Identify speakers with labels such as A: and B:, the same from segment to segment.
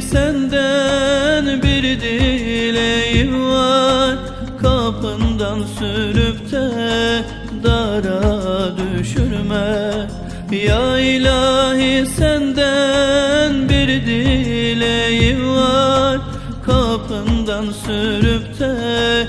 A: Senden bir dileğim var. Kapından sürüp de dara düşürme. Ya ilahi senden bir dileğim var. Kapından sürüp de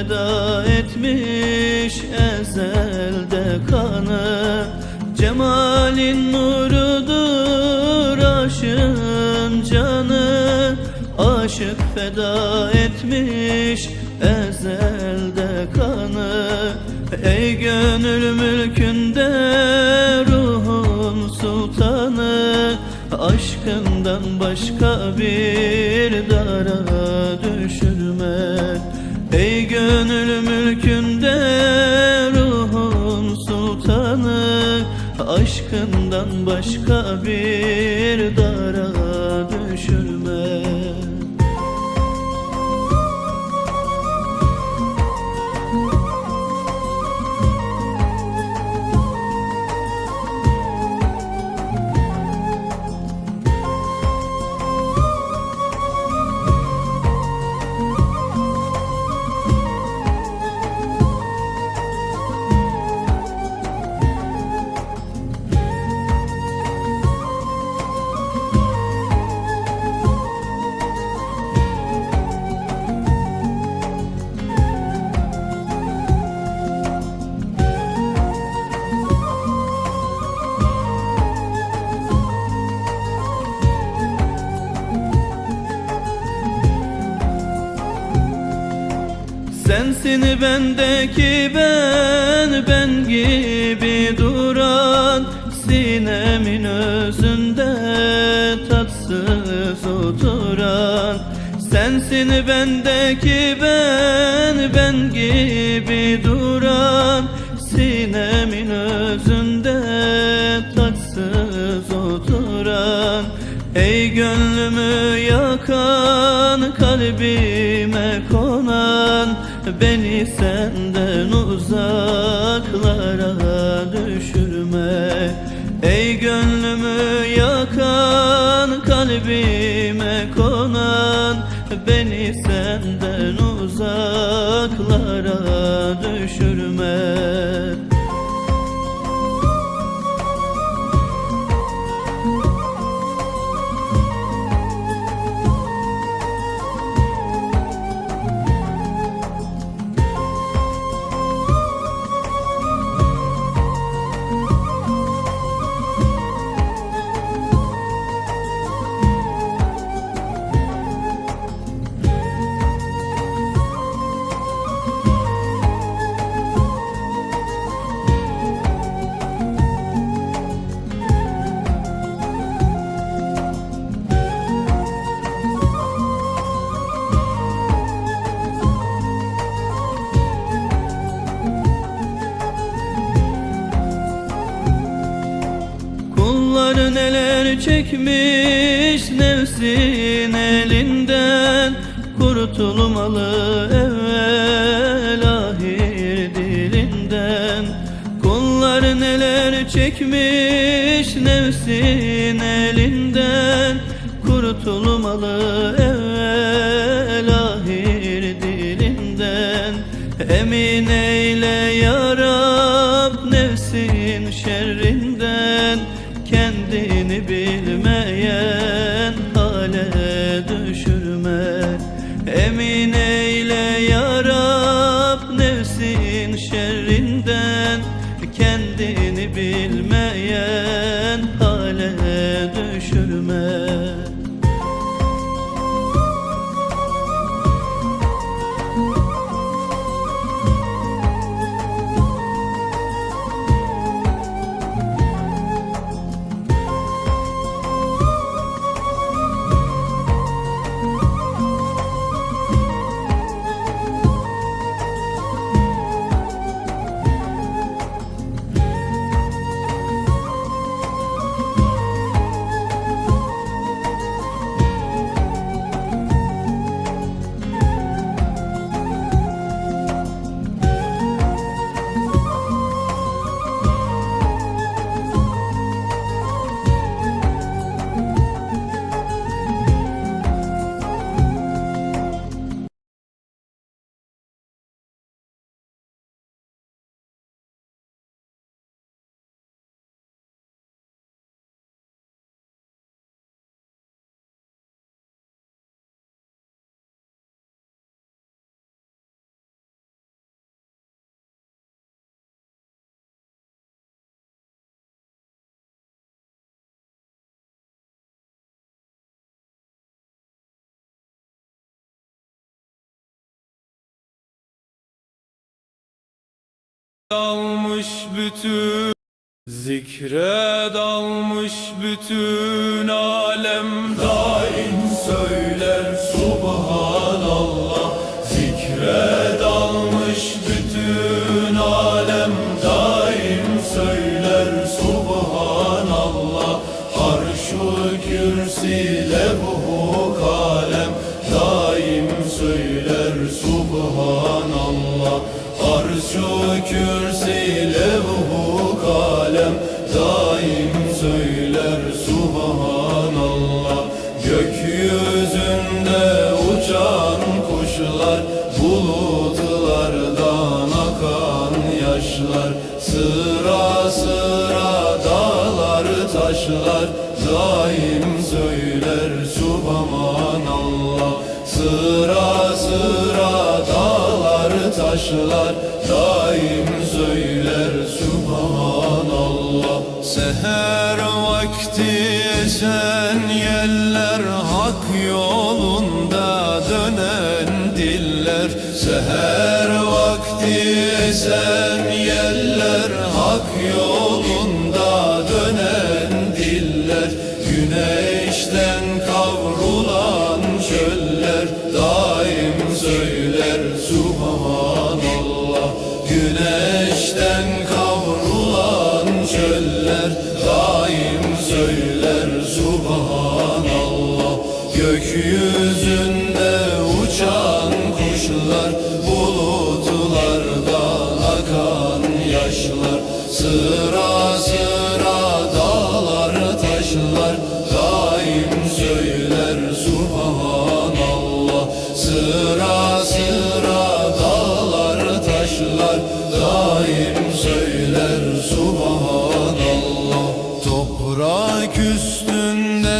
A: feda etmiş ezelde kanı. Cemalin nurudur aşığın canı. Aşık feda etmiş ezelde kanı. Ey gönül mülkünde ruhun sultanı Aşkından başka bir dara düşürme Ey gönül mülkünde ruhun sultanı Aşkından başka bir dara Sensin bendeki ben, ben gibi duran Sinemin özünde tatsız oturan. Sensin bendeki ben, ben gibi duran Sinemin özünde tatsız oturan. Ey gönlümü yakan konan Beni senden uzaklara düşürme. Ey gönlümü yakan kalbime konan Beni senden uzaklara düşürme Çekmiş nefsin elinden Kurtulmalı evvel ahir dilinden.
B: Kollar neler çekmiş nefsin elinden Kurtulmalı evvel ahir dilinden. Emin eyle yar
C: dalmış bütün Zikre dalmış bütün alem. Daim söyle. kürsi levhu kalem. Daim söyler subhanallah. Gökyüzünde uçan kuşlar Bulutlardan akan yaşlar. Sıra sıra dağlar taşlar. Daim söyler subhanallah. Sıra sıra dağlar taşlar. Daim Jesus.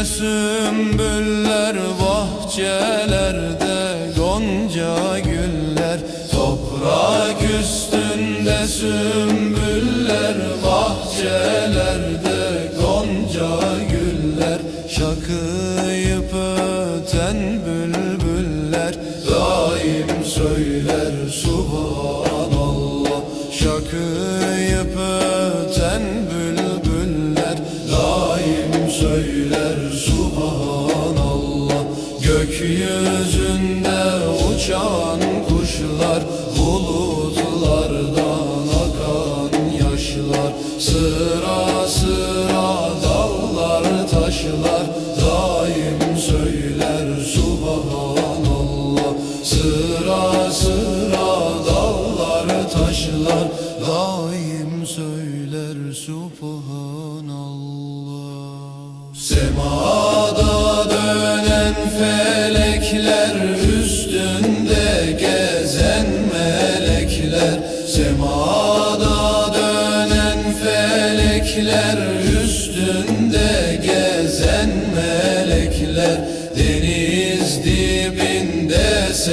C: sümbüller bahçelerde gonca güller. Toprak üstünde sümbüller bahçelerde gonca güller. Şakıyıp öten bülbüller Gökyüzünde uçan kuşlar Bulutlardan akan yaşlar. Sırası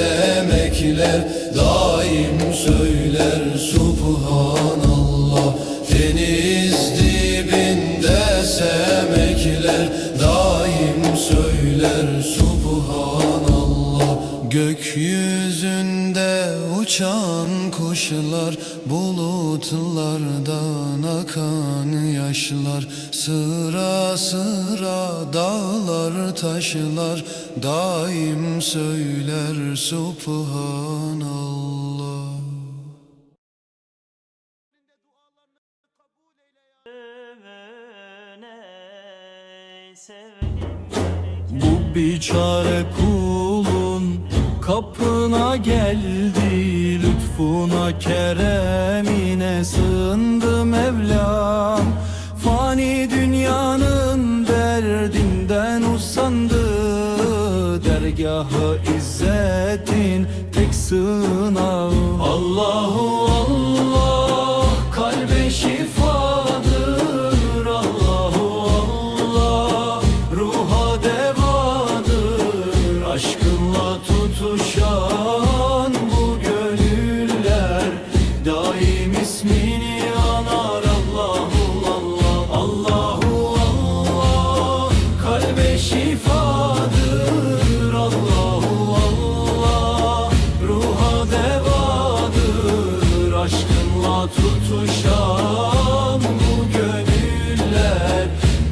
D: semekler Daim söyler Subhanallah. Deniz dibinde semekler Daim söyler Subhanallah. Gökyüzünde uçan kuşlar Bulutlardan akan yaşlar. Sıra sıra dağlar taşlar Daim söyler Subhanallah.
C: Bu biçare kulun kapına geldi Lütfuna keremine sığındı Mevlam. Fani dünyanın derdinden usandı. Dergahı izzetin tek sığınağı. Allahu Daim ismini anar Allahu Allah Allahu Allah. Kalbe şifadır Allahu Allah. Ruha devadır Aşkınla tutuşan bu gönüller.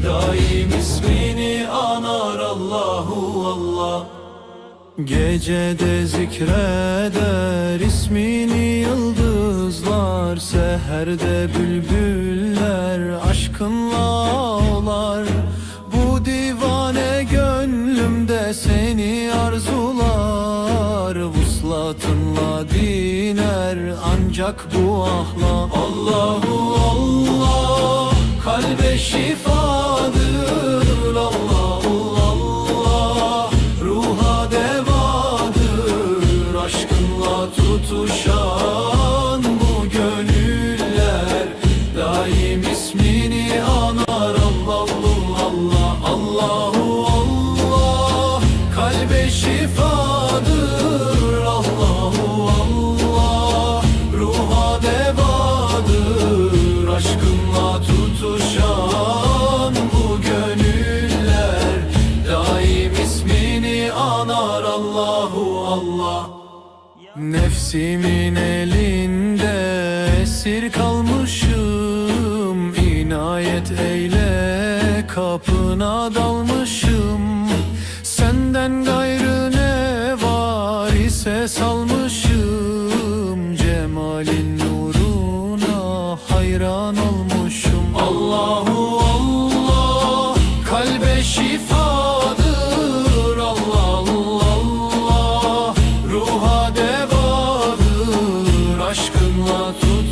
C: Daim ismini anar Allahu Allah. Gecede zikreder ismini yıldızlar Seherde bülbüller aşkınla ağlar. Bu divane gönlümde seni arzular. Vuslatınla diner ancak bu ahla. Allahu Allah kalbe şifadır Nefsimin elinde esir kalmışım. İnayet eyle kapına dalmışım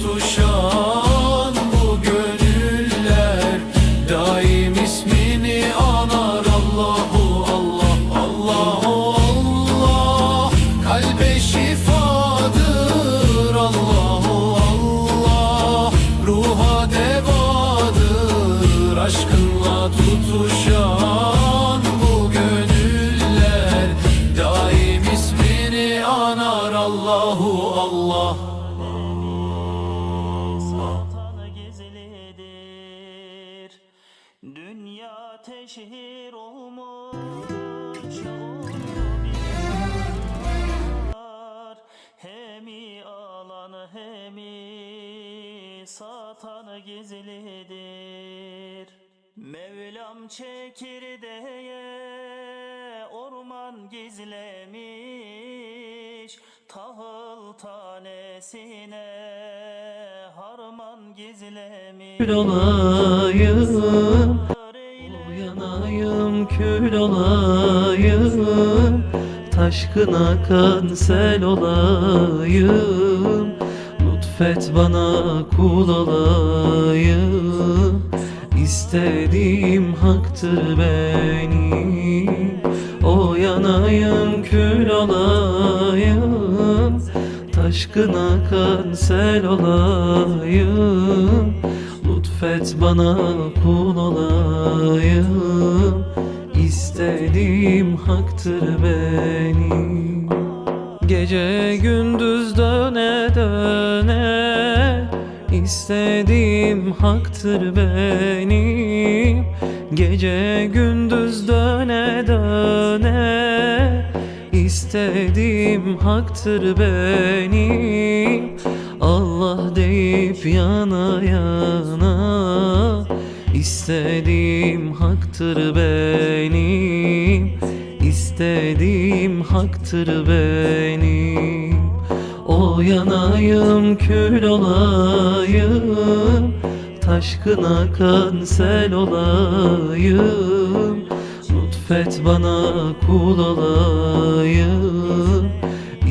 C: Aşkınla tutuşan
E: Satanı gizlidir Mevlam çekirdeğe orman gizlemiş. Tahıl tanesine harman gizlemiş.
C: Kül olayım, uyanayım kül olayım. Taşkın akan sel olayım Lütfet bana kul olayım İstediğim haktır benim O yanayım kül olayım. Taşkın akan sel olayım. Lütfet bana kul olayım. İstediğim haktır benim
B: Gece gündüz döne döne İstediğim haktır benim Gece gündüz döne döne İstediğim haktır benim Allah deyip yana yana İstediğim haktır benim İstediğim haktır benim O yanayım kül olayım. Taşkın akan sel olayım. Lütfet bana kul olayım.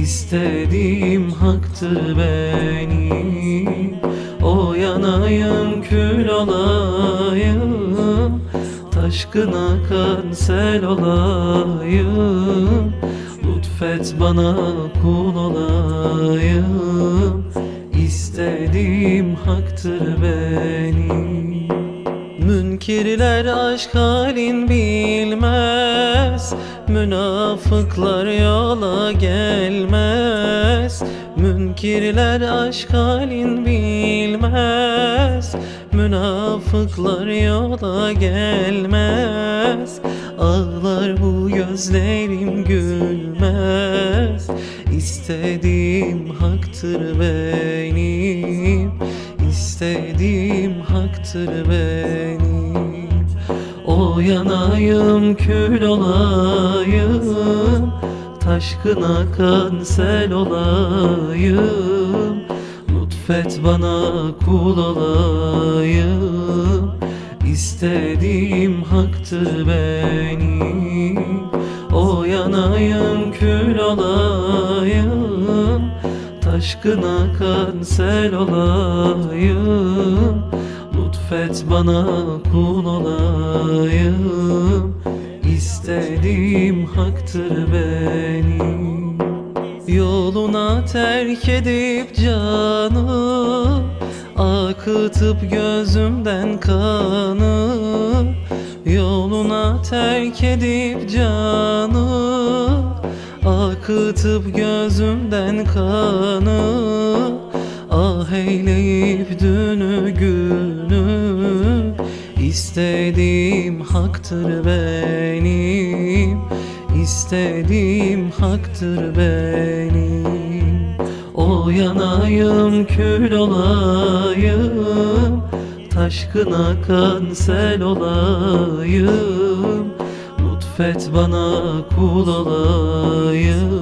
B: İstediğim haktır benim O yanayım kül olayım Taşkın akan sel olayım. Lütfet bana kul olayım. İstediğim haktır benim Münkirler aşk halin bilmez. Münafıklar yola gelmez. Münkirler aşk halin bilmez Münafıklar yola gelmez. Ağlar bu gözlerim gülmez. İstediğim haktır benim. İstediğim haktır benim. O yanayım kül olayım. Taşkın akan olayım Lütfet bana kul olayım. İstediğim haktır benim. O yanayım kül olayım. Taşkın akan sel olayım. Lütfet bana kul olayım. İstediğim haktır benim Yoluna terk edip canı Akıtıp gözümden kanı Yoluna terk edip canı Akıtıp gözümden kanı Ah eyleyip dünü günü İstediğim haktır benim İstediğim haktır benim. O yanayım kül olayım. Taşkın akan sel olayım. Lütfet bana kul olayım.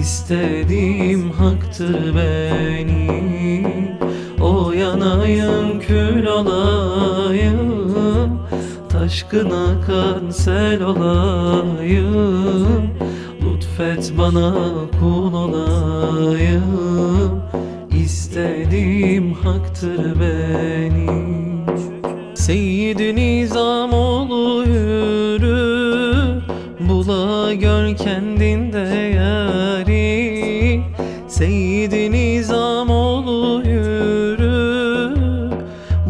B: İstediğim haktır benim. O yanayım kül olayım Taşkın akan sel olayım. Lütfet bana kul olayım. İstediğim haktır benim. Seyyid-i Nizamoğlu Bula gör kendinde yari. Seyyid-i Nizamoğlu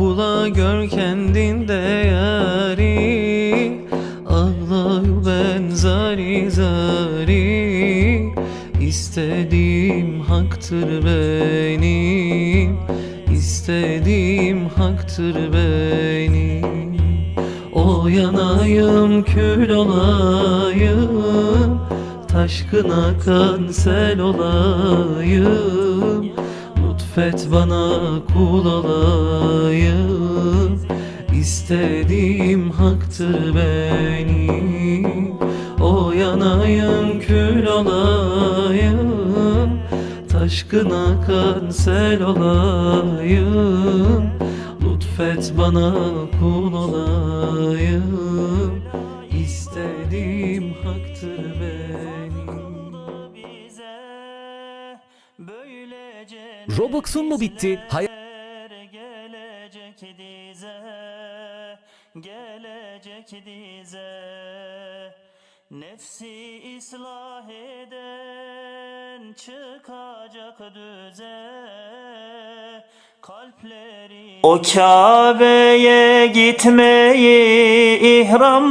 B: Bula gör kendinde yari haktır benim İstediğim haktır benim O yanayım kül olayım Taşkın akan sel olayım. Lütfet bana kul olayım İstediğim haktır benim O yanayım Taşkın akan sel olayım. Lütfet bana kul olayım. İstediğim haktır benim.
F: Robux'un mu bitti? Hay-
E: neler gelecek dize gelecek dize Nefsi ıslah eden çıkacak düze. Kalpleri O Kabe'ye gitmeyi ihram